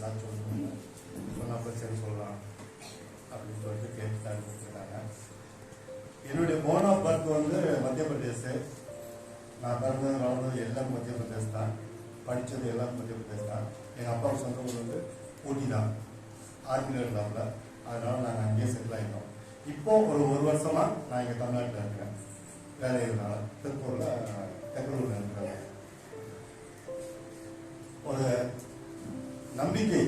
சாட்சி சொல்லுங்க சொன்னப்ப சரி சொல்லலாம் அப்படின்னு சொல்லிட்டு கேட்டு கார்டு கொடுத்துருக்காங்க என்னுடைய போன் ஆஃப் பர்த் வந்து மத்திய பிரதேஷ் நான் பிறந்தது வளர்ந்தது எல்லாம் மத்திய பிரதேஷ் தான் படித்தது எல்லாம் மத்திய பிரதேஷ் தான் எங்கள் அப்பா சொந்த ஊர் வந்து ஊட்டி தான் ஆர்மியில் இருந்தாப்புல அதனால நாங்கள் அங்கேயே செட்டில் ஆகிட்டோம் இப்போ ஒரு ஒரு வருஷமாக நான் இங்கே தமிழ்நாட்டில் இருக்கிறேன் வேலை இதனால திருப்பூரில் பெங்களூரில் இருக்கிறேன் ஒரு நம்பிக்கை.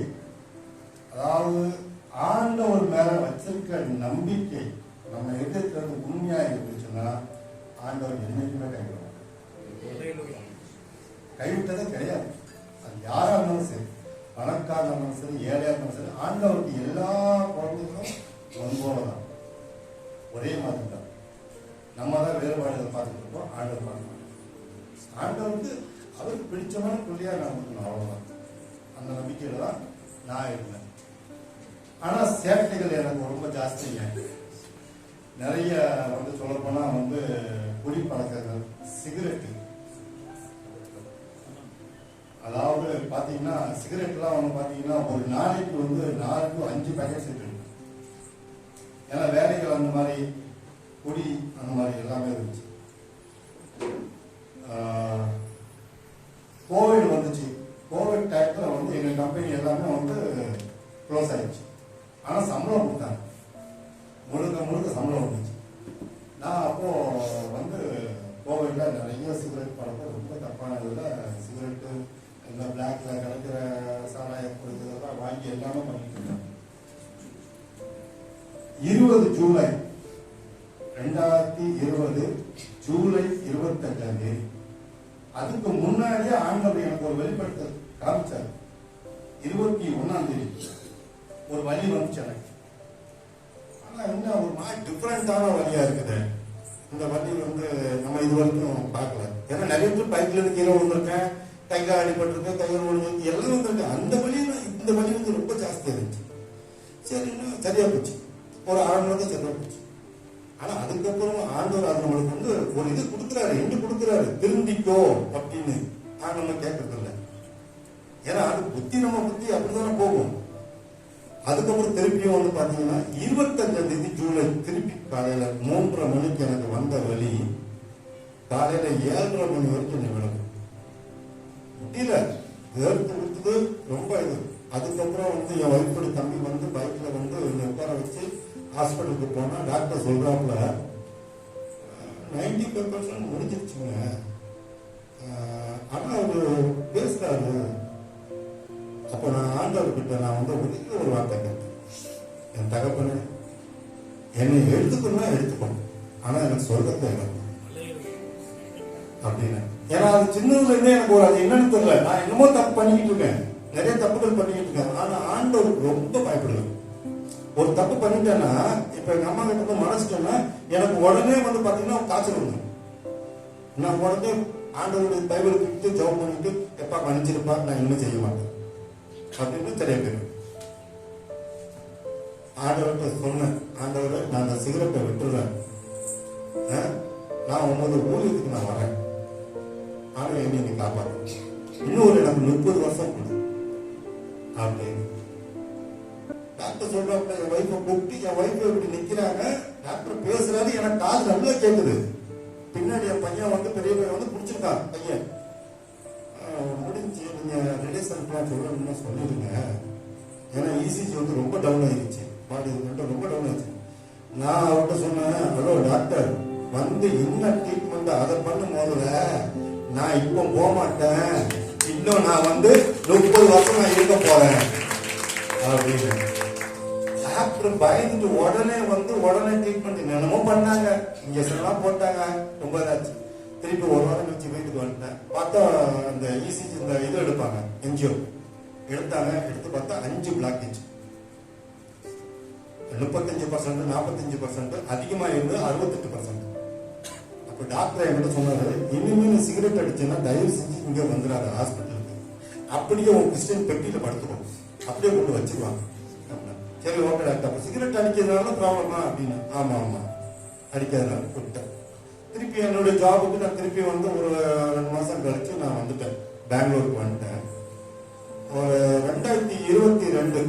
அதாவது ஆண்டவர் மேல வச்சிருக்க நம்பிக்கை நம்ம எதிர்க்கிறது உண்மையா இருந்துச்சுன்னா ஆண்டவர் என்னைக்குமே கைவிடுவார் கைவிட்டதே கிடையாது. அது யாரா இருந்தாலும் சரி பணக்காரனா இருந்தாலும் சரி ஏழையா இருந்தாலும் சரி ஆண்டவருக்கு எல்லா குழந்தைகளும் ஒன்போல தான் ஒரே மாதிரி தான் நம்ம தான் வேறுபாடுகள் பார்த்துட்டு இருக்கோம் ஆண்டவர் பார்க்க மாட்டோம் ஆண்டவருக்கு அவருக்கு பிடிச்சமான பிள்ளையா நான் அவ்வளவுதான். அந்த நம்பிக்கையில தான் நான் இருந்தேன். ஆனா சேட்டைகள் எனக்கு ரொம்ப ஜாஸ்திங்க நிறைய வந்து சொல்லப் போனா வந்து குடி பழக்கங்கள் சிகரெட்டு. அதாவது பாத்தீங்கன்னா சிகரெட்லாம் வந்து பாத்தீங்கன்னா ஒரு நாளைக்கு வந்து நாலு டு அஞ்சு பேக்கெட் சிகரெட் ஏன்னா வேலைகள் அந்த மாதிரி குடி அந்த மாதிரி எல்லாமே இருந்துச்சு. கோவிட் வந்துச்சு. கோவிட் டயத்தில் வந்து எங்கள் கம்பெனி எல்லாமே வந்து க்ளோஸ் ஆயிடுச்சு. ஆனால் சம்பளம் கொடுத்தாங்க. முழுக்க முழுக்க சம்பளம் வந்துச்சு நான் அப்போது வந்து கோவிட்ல நிறைய சிகரெட் பழக்கம் ரொம்ப தப்பான இதில் சிகரெட்டு இந்த பிளாக்ல கிடைக்கிற சாராய கொடுத்ததெல்லாம் வாங்கி எல்லாமே பண்ணிட்டு இருபது ஜூலை ரெண்டாயிரத்தி இருபது ஜூலை இருபத்தெட்டாம் தேதி. அதுக்கு முன்னாடியே ஆண்டவர் எனக்கு ஒரு வெளிப்படுத்தல். காமிச்சார். இருபத்தி ஒன்னாம் தேதி. ஒரு வழி வந்துச்சு எனக்கு. ஆனா என்ன ஒரு மாதிரி டிஃப்ரெண்டான வழியா இருக்குது. இந்த வழி வந்து நம்ம இது வரைக்கும் பார்க்கல. ஏன்னா நிறைய பேர் பைக்ல இருந்து கீழே விழுந்திருக்கேன் கைகால் அடிபட்டிருக்கேன் கையில் விழுந்து எல்லாம் வந்திருக்கேன் அந்த வழியில இந்த வழி வந்து ரொம்ப ஜாஸ்தியா இருந்துச்சு சரின்னா சரியா போச்சு. ஒரு அரை மணி சரியா போச்சு. ஆனா அதுக்கப்புறம் ஆண்டவர் அது நம்மளுக்கு வந்து ஒரு இது கொடுக்குறாரு எங்க கொடுக்குறாரு. திருந்திக்கோ அப்படின்னு ஆனா நம்ம கேட்கறது ஏன்னா அது புத்தி நம்ம புத்தி அப்படிதானே போகும். அதுக்கப்புறம் திருப்பியும் வந்து பாத்தீங்கன்னா இருபத்தஞ்சாம் தேதி ஜூலை திருப்பி காலையில மூன்றரை மணிக்கு எனக்கு வந்த வழி காலையில ஏழரை மணி வரைக்கும் என்னை விளக்கும் முடியல. வேர்த்து கொடுத்தது ரொம்ப இது. அதுக்கப்புறம் வந்து என் ஒய்ஃபோட தம்பி வந்து பைக்ல வந்து என்னை உட்கார வச்சு ஹாஸ்பிட்டலுக்கு போனா டாக்டர் சொல்றாப்புல நைன்டி ஃபைவ் பர்சன்ட் முடிஞ்சிருச்சுங்க. ஆஹ், ஆனா அவரு பேசுறாரு அப்ப நான் ஆண்டவர் கிட்ட நான் வந்து ஒரே ஒரு வார்த்தை கேட்டேன். என் தகப்பனே என்னை எடுத்துக்கணும்னா எடுத்துக்கணும் ஆனா எனக்கு சொல்ல தேவை அப்படின்னு. ஏன்னா அது சின்னதுல இருந்தே எனக்கு ஒரு அது என்னன்னு தெரியல. நான் என்னமோ தப்பு பண்ணிக்கிட்டு இருக்கேன். நிறைய தப்புகள் பண்ணிக்கிட்டு இருக்கேன். ஆனா ஆண்டவருக்கு ரொம்ப பயப்படுவேன் ஒரு தப்பு பண்ணிட்டேன்னா இப்ப எங்க அம்மா கிட்ட வந்து மனசுட்டேன்னா எனக்கு உடனே வந்து பாத்தீங்கன்னா காய்ச்சல் வந்துடும் நான் உடனே ஆண்டவருடைய பைபிள் கிட்டு ஜெபம் பண்ணிட்டு எப்பா மன்னிச்சிருப்பா நான் இன்னும் செய்ய மாட்டேன். அப்படின்னு தெரிய ஆண்டவர்கிட்ட சொன்னேன் ஆண்டவரை நான் அந்த சிகரெட்டை விட்டுறேன். ஆ? நான் உங்களோட ஊழியத்துக்கு நான் வரேன். ஆனா என்னை நீ காப்பாற்று இன்னொரு எனக்கு முப்பது வருஷம் கொடு அப்படின்னு டாக்டர் சொல்றாங்க என் ஒய்ஃபை கூப்பிட்டு என் ஒய்ஃபை இப்படி நிக்கிறாங்க. டாக்டர் பேசுறாரு எனக்கு காது நல்லா கேட்குது பின்னாடி என் பையன் வந்து பெரிய பையன் வந்து பிடிச்சிருக்கான் பையன். முடிஞ்சு நீங்க ரிலேஷன் சொல்லணும்னு சொல்லிடுங்க ஏன்னா இசிஜி வந்து ரொம்ப டவுன் ஆயிடுச்சு பாடி மட்டும் ரொம்ப டவுன் ஆயிடுச்சு நான் அவர்கிட்ட சொன்னேன் ஹலோ டாக்டர் வந்து என்ன ட்ரீட்மெண்ட் அதை பண்ணும் போதுல நான் இப்போ போக மாட்டேன். இன்னும் நான் வந்து முப்பது வருஷம் நான் இருக்க போறேன். அப்படின்னு. டாக்டர் பயந்துட்டு உடனே வந்து உடனே ட்ரீட்மெண்ட் என்னமோ பண்ணாங்க. இங்கே எல்லாம் போட்டாங்க. ரொம்ப இதாச்சு. திருப்பி ஒரு வாரம் கழிச்சு வீட்டுக்கு வந்துட்டேன். பார்த்தா அந்த இசிஜி இந்த இது எடுப்பாங்க என்ஜிஓ எடுத்தாங்க எடுத்து பார்த்தா அஞ்சு பிளாக்கேஜ் முப்பத்தஞ்சு பர்சன்ட் நாற்பத்தஞ்சு பர்சன்ட் அதிகமாக இருந்து அறுபத்தெட்டு பர்சன்ட் அப்போ டாக்டர் என்கிட்ட சொன்னாரு இனிமேல் சிகரெட் அடிச்சேன்னா தயவு செஞ்சு இங்கே வந்துடாத ஹாஸ்பிட்டலுக்கு அப்படியே உன் கிறிஸ்டின் பெட்டியில் படுத்துக்கோ. அப்படியே கொண்டு வச்சிருவாங்க. சரி ஓகே டாக்டர் அப்போ சிகரெட் அடிக்கிறதுனால ப்ராப்ளமா அப்படின்னு. ஆமா ஆமா. அடிக்காதனால விட்டேன் திருப்பி என்னோட ஜாபுக்கு நான் திருப்பி வந்து ஒரு ரெண்டு மாசம் கழிச்சு நான் வந்துட்டேன். பெங்களூருக்கு வந்துட்டேன். ஒரு ரெண்டாயிரத்தி இருபத்தி ரெண்டு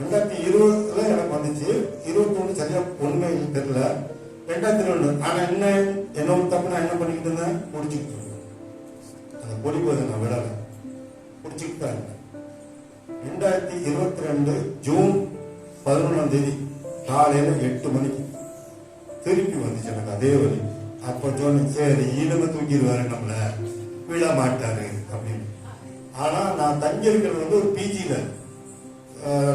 ரெண்டாயிரத்தி இருபதுல எனக்கு வந்துச்சு. இருபத்தி ஒண்ணு சரியா ஒண்ணுமே தெரியல. ரெண்டாயிரத்தி ரெண்டு ஆனா என்ன என்ன தப்பு நான் என்ன பண்ணிக்கிட்டு இருந்தேன்? குடிச்சுக்கிட்டு இருந்தேன். அந்த பொடி போதை நான் விடல. குடிச்சுக்கிட்டு தான் இருந்தேன் ரெண்டாயிரத்தி இருபத்தி ரெண்டு ஜூன் பதினொன்றாம் தேதி காலையில எட்டு மணிக்கு திருப்பி வந்துச்சு எனக்கு அதே வழி. அப்ப சொன்னேன் சரி தூக்கிடுவாரு நம்மள. விட மாட்டாரு அப்படின்னு. ஆனா நான் தங்கியிருக்கிறது வந்து ஒரு பிஜில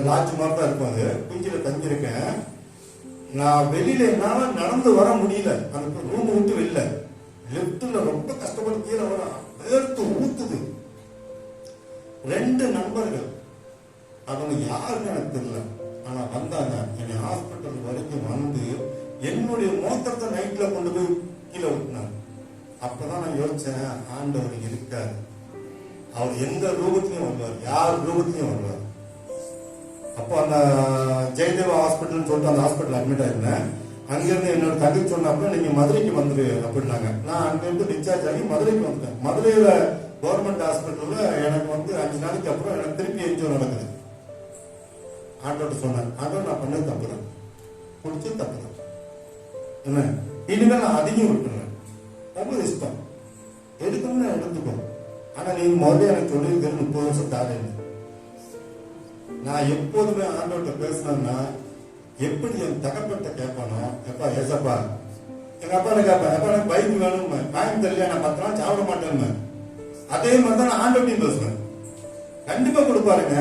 லாட்ஜ் மாதிரி தான் இருக்கும் அது. பிஜில தங்கியிருக்கேன். நான் வெளியில என்னால நடந்து வர முடியல. அந்த ரூம் விட்டு வெளில. லெப்ட்ல ரொம்ப கஷ்டப்பட்டு கீழே வர வேர்த்து ஊத்துது. ரெண்டு நண்பர்கள். அவங்க யாருன்னு எனக்கு தெரியல. ஆனா வந்தாங்க. என்னை ஹாஸ்பிட்டல் வரைக்கும் வந்து என்னுடைய மோத்திரத்தை நைட்ல கொண்டு போய் கீழே விட்டுனாங்க அப்பதான் நான் யோசிச்சேன் ஆண்டவர் இருக்காரு. அவர் எந்த ரூபத்திலையும் வருவார். யார் ரூபத்திலையும் வருவார். அப்போ அந்த ஜெயதேவா ஹாஸ்பிட்டல்னு சொல்லிட்டு அந்த ஹாஸ்பிட்டல் அட்மிட் ஆயிருந்தேன். அங்கிருந்து என்னோட தங்கி சொன்னப்ப நீங்க மதுரைக்கு வந்துரு அப்படின்னாங்க. நான் அங்கிருந்து டிஸ்சார்ஜ் ஆகி மதுரைக்கு வந்துட்டேன். மதுரையில கவர்மெண்ட் ஹாஸ்பிட்டல்ல எனக்கு வந்து அஞ்சு நாளைக்கு அப்புறம் எனக்கு திருப்பி என்ஜிஓ நடக்குது. ஆண்டோட்ட சொன்னேன் ஆண்டோ நான் பண்ணது தப்பு தான் குடிச்சு தப்பு தான் என்ன? இனிமேல் நான் அதிகம் விட்டுறேன். ரொம்ப இஷ்டம் எடுக்கணும்னு எடுத்துக்கோ ஆனா நீ முதல்ல எனக்கு சொல்லியிருக்கிற முப்பது வருஷம் தாரேன்னு நான் எப்போதுமே ஆண்டோட்ட பேசினேன்னா எப்படி என் தகப்பட்ட கேட்பானோ எப்பா ஏசப்பா எங்க அப்பா கேட்பேன் எப்பா எனக்கு பைக் வேணும் வாங்கி தெரியல நான் பத்து நாள் சாப்பிட மாட்டேன்னு. அதே மாதிரி தான் நான் ஆண்டவர்ட்டையும் பேசுவேன். கண்டிப்பா கொடுப்பாருங்க.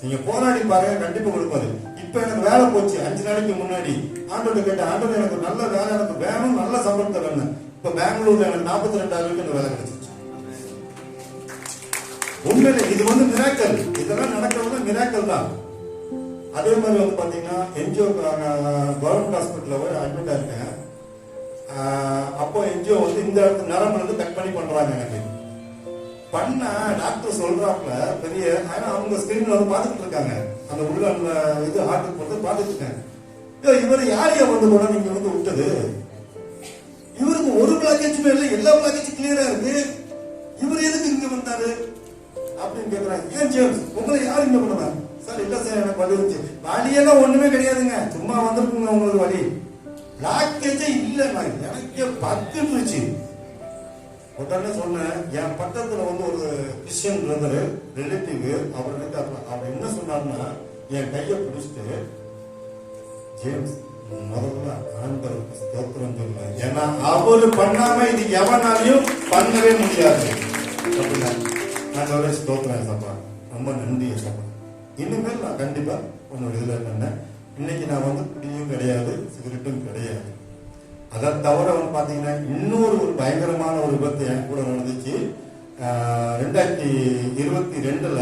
நீங்க போராடி பாருங்க கண்டிப்பா கொடுப்பாரு. இப்போ எனக்கு வேலை போச்சு அஞ்சு நாளைக்கு முன்னாடி. ஆண்டோட கேட்டேன் ஆண்டோட எனக்கு நல்ல வேலை எனக்கு வேணும் நல்ல சம்பளத்தை வேணும் இப்போ பெங்களூர்ல எனக்கு நாற்பத்தி ரெண்டாயிரம் எனக்கு வேலை கிடைச்சிச்சு உண்மையில இது வந்து மிராக்கல் இதெல்லாம் நடக்கிறது மிராக்கல் தான். அதே மாதிரி வந்து பாத்தீங்கன்னா என்ஜிஓ கவர்மெண்ட் ஹாஸ்பிட்டல்ல போய் அட்மிட் ஆயிருக்கேன் ஆஹ் அப்போ என்ஜிஓ வந்து இந்த இடத்துல நரம்பு வந்து கட் பண்ணி பண்றாங்க எனக்கு. பண்ண டாக்டர் சொல்றாப்ல பெரிய ஆனா அவங்க ஸ்கிரீன்ல வந்து பாத்துட்டு இருக்காங்க. அந்த உள்ள அந்த இது ஹார்ட் வந்து பாத்துட்டு இருக்காங்க இவர் யாரையா வந்து கூட நீங்க வந்து விட்டது? இவருக்கு ஒரு பிளாக்கேஜுமே இல்லை எல்லா பிளாக்கேஜும் கிளியரா இருக்கு. இவர் எதுக்கு இங்க வந்தாரு? அப்படின்னு கேக்குறாங்க. ஏன் ஜேம்ஸ் உங்களை யார் இங்க பண்ணுவாங்க சார் இல்ல சார் எனக்கு வலி இருந்துச்சு வலியெல்லாம் ஒண்ணுமே கிடையாதுங்க. சும்மா வந்திருக்குங்க உங்களுக்கு வலி. பிளாக்கேஜே இல்லை நான் எனக்கே இருந்துச்சு உடனே சொன்னேன் என் பக்கத்துல வந்து ஒரு கிறிஸ்டியன் பிரதர் ரிலேட்டிவ் அவர் இருக்காரு அவர் என்ன சொன்னார்னா என் கையை பிடிச்சிட்டு ஜேம்ஸ் முதல்ல ஆண்டவருக்கு ஸ்தோத்திரம் சொல்ல. ஏன்னா அவரு பண்ணாம இது எவனாலையும் பண்ணவே முடியாது. அப்படின்னா ஆண்டவரே ஸ்தோத்திரம் சப்பா. ரொம்ப நன்றி சப்பா. இனிமேல் நான் கண்டிப்பா உன்னோட இதுல பண்ணேன். இன்னைக்கு நான் வந்து குடியும் கிடையாது சிகரெட்டும் கிடையாது. அதை தவிர வந்து பார்த்தீங்கன்னா இன்னொரு ஒரு பயங்கரமான ஒரு விபத்து என் கூட நடந்துச்சு. ரெண்டாயிரத்தி இருபத்தி ரெண்டுல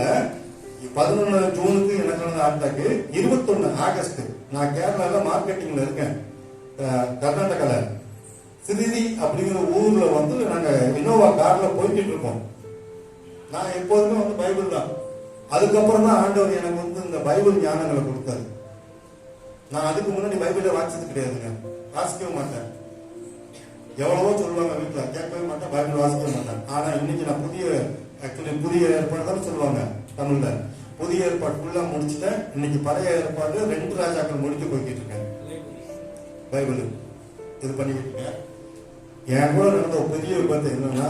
பதினொன்று ஜூனுக்கு எனக்கு நடந்த ஆட்டாக்கு இருபத்தொன்னு ஆகஸ்ட். நான் கேரளாவில் மார்க்கெட்டிங்ல இருக்கேன். கர்நாடகாவில் கர்நாடகால. சிறிதி அப்படிங்கிற ஊர்ல வந்து நாங்கள் இனோவா கார்ல போய்கிட்டு இருக்கோம். நான் எப்போதுமே வந்து பைபிள் தான். அதுக்கப்புறம் தான் ஆண்டவர் எனக்கு வந்து இந்த பைபிள் ஞானங்களை கொடுத்தாரு. நான் அதுக்கு முன்னாடி பைபிளை வாசிச்சது கிடையாதுங்க. வாசிக்கவே மாட்டேன். எவ்வளவோ சொல்லுவாங்க வீட்டுல கேட்கவே மாட்டேன் பைபிள் வாசிக்கவே மாட்டேன். ஆனா இன்னைக்கு நான் புதிய ஆக்சுவலி புதிய ஏற்பாடு தான் சொல்லுவாங்க தமிழ்ல. புதிய ஏற்பாடு ஃபுல்லா முடிச்சுட்டேன். இன்னைக்கு பழைய ஏற்பாடு ரெண்டு ராஜாக்கள் முடித்து போய்கிட்டு இருக்கேன். பைபிள். இது பண்ணிக்கிட்டு இருக்கேன். என் கூட நடந்த பெரிய விபத்து என்னன்னா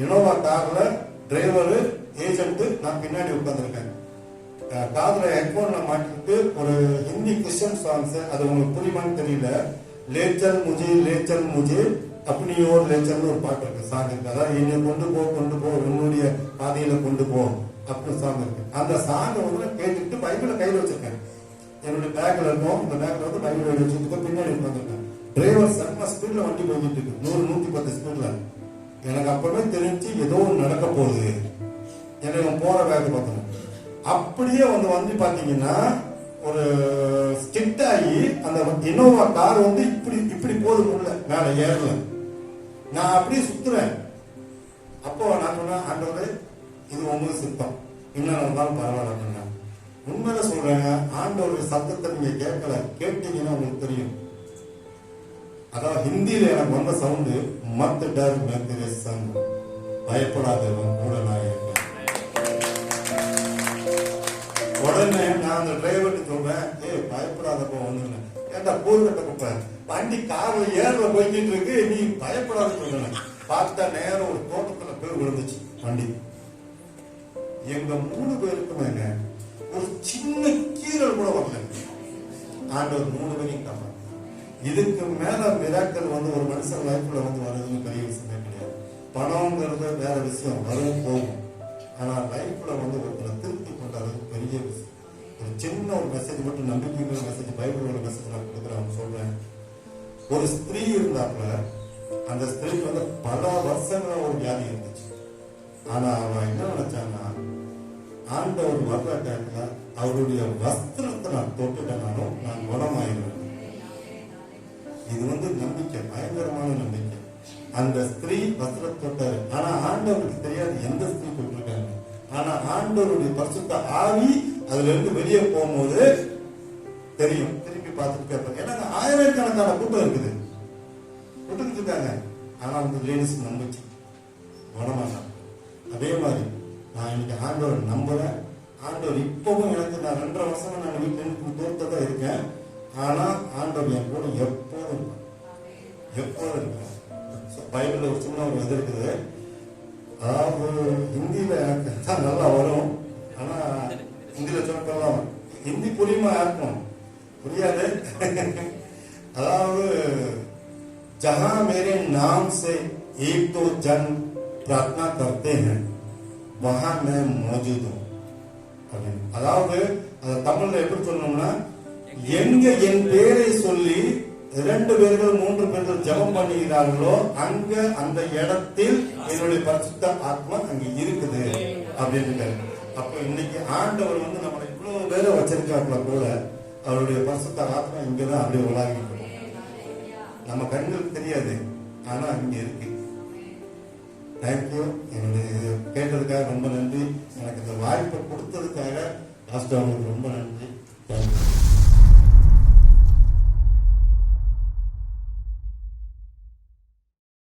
இனோவா கார்ல டிரைவரு ஏஜென்ட் நான் பின்னாடி உட்காந்துருக்கேன் காதுல ஹெட்போன்ல மாட்டிட்டு ஒரு ஹிந்தி கிறிஸ்டியன் சாங்ஸ் அது உங்களுக்கு புரியுமான்னு தெரியல. லேச்சல் முஜி லேச்சல் முஜி. அப்படியோர் லேச்சல்னு ஒரு பாட்டு இருக்கு. சாங் இருக்கு அதாவது என்னை கொண்டு போ கொண்டு போ உன்னுடைய பாதையில கொண்டு போ அப்படின்னு சாங் இருக்கு. அந்த சாங்கை வந்து நான் கேட்டுட்டு பைபிள கையில வச்சிருக்கேன். என்னுடைய பேக்ல இருக்கும் இந்த பேக்ல வந்து பைபிள் வச்சுட்டு பின்னாடி உட்காந்துருக்கேன் டிரைவர் செம்ம ஸ்பீட்ல வண்டி போய்கிட்டு இருக்கு. நூறு நூத்தி பத்து ஸ்பீட்ல எனக்கு அப்பவே தெரிஞ்சு ஏதோ ஒன்று நடக்க போகுது. என்னை இவன் போற வேக பார்த்தோம் அப்படியே வந்து வந்து பாத்தீங்கன்னா ஒரு ஸ்கிட் ஆகி அந்த இனோவா கார் வந்து இப்படி இப்படி போதும் உள்ள மேல ஏறல. நான் அப்படியே சுத்துறேன் அப்போ நான் சொன்னேன் ஆண்டவரே இது உங்களுக்கு சித்தம். இன்னும் இருந்தாலும் பரவாயில்ல உண்மையில சொல்றேங்க ஆண்டவருடைய சத்தத்தை நீங்க கேட்கல. கேட்டீங்கன்னா உங்களுக்கு தெரியும். அதாவது ஹிந்தியில எனக்கு வந்த சவுண்டு மத் டர் மேத்திரே சங். பயப்படாதவன் கூட நான் இருக்கேன். உடனே நான் அந்த டிரைவர்கிட்ட சொல்றேன் ஏய் பயப்படாதப்போ ஒண்ணு ஏன்டா கூறுகட்ட குப்பை. வண்டி கார்ல ஏர்ல போய்கிட்டு இருக்கு. நீ பயப்படாத சொல்லுங்க பார்த்தா நேரம் ஒரு தோட்டத்துல பேர் விழுந்துச்சு வண்டி. எங்க மூணு பேருக்குமேங்க ஒரு சின்ன கீரல் கூட வரல. ஆண்டவர் மூணு பேரையும் காப்பாத்து இதுக்கு மேல மிராக்கள் வந்து ஒரு மனுஷன் லைஃப்ல வந்து வர்றதுன்னு பெரிய விஷயமே கிடையாது. பணம்ங்கிறது வேற விஷயம். வரும் போகும். ஆனா லைஃப்ல வந்து ஒருத்தரை திருப்தி கொண்டாடுறது பெரிய விஷயம். ஒரு சின்ன ஒரு மெசேஜ் மட்டும் நம்பிக்கைங்கிற மெசேஜ் பைபிளோட மெசேஜ் நான் கொடுக்குறேன் சொல்றேன். ஒரு ஸ்திரீ இருந்தாப்புல அந்த ஸ்திரீக்கு வந்து பல வருஷங்களா ஒரு வியாதி இருந்துச்சு. ஆனா அவன் என்ன நினைச்சான்னா ஆண்டவர் வர்ற டைம்ல அவருடைய வஸ்திரத்தை நான் தொட்டுட்டனாலும் நான் குணமாயிருவேன் இது வந்து நம்பிக்கை பயங்கரமான நம்பிக்கை. அந்த ஸ்திரீ வஸ்திரம் தொட்டாரு. ஆனா ஆண்டவருக்கு தெரியாது எந்த ஸ்திரீ தொட்டிருக்காங்க ஆனா ஆண்டவருடைய பரிசுத்த ஆவி அதுல இருந்து வெளியே போகும்போது தெரியும். திருப்பி பார்த்துட்டு கேட்பாங்க ஏன்னா ஆயிரக்கணக்கான கூட்டம் இருக்குது. விட்டுக்கிட்டு இருக்காங்க. ஆனா அந்த லேடிஸ் நம்பிச்சு. குணமாட்டாங்க அதே மாதிரி நான் இன்னைக்கு ஆண்டவர் நம்புறேன் ஆண்டவர் இப்பவும் எனக்கு நான் ரெண்டரை வருஷமா நான் வீட்டுல தூரத்தை தான் இருக்கேன். ஆனா ஆண்டவர் என் கூட எப்போதும் இருப்பார். எப்போதும் இருப்பேன் பைபிள்ல ஒரு சின்ன ஒரு இது இருக்குது. அதாவது ஹிந்தியில எனக்கு தான் நல்லா வரும். ஆனா ஹிந்தியில சொன்னதெல்லாம் ஹிந்தி புரியுமா யாருக்கும் புரியாது அதாவது जहां मेरे नाम से एक दो जन प्रार्थना करते हैं वहां मैं मौजूद हूं அப்படின்னு. அதாவது அதை தமிழ்ல எப்படி சொல்லணும்னா எங்க என் பேரை சொல்லி இரண்டு பேர்கள் மூன்று பேர்கள் ஜெபம் பண்ணுகிறார்களோ அங்க அந்த இடத்தில் என்னுடைய பரிசுத்த ஆத்மா அங்க இருக்குது அப்படின்னு அப்ப இன்னைக்கு ஆண்டவர் வந்து நம்மளை இவ்வளவு பேரை வச்சிருக்காப்புல கூட அவருடைய பரிசுத்த ஆத்மா இங்கதான் அப்படியே உலாகிட்டு நம்ம கண்களுக்கு தெரியாது ஆனா இங்க இருக்கு. தேங்க்யூ என்னுடைய இது கேட்டதுக்காக ரொம்ப நன்றி. எனக்கு இந்த வாய்ப்பை கொடுத்ததுக்காக லாஸ்ட் அவங்களுக்கு ரொம்ப நன்றி.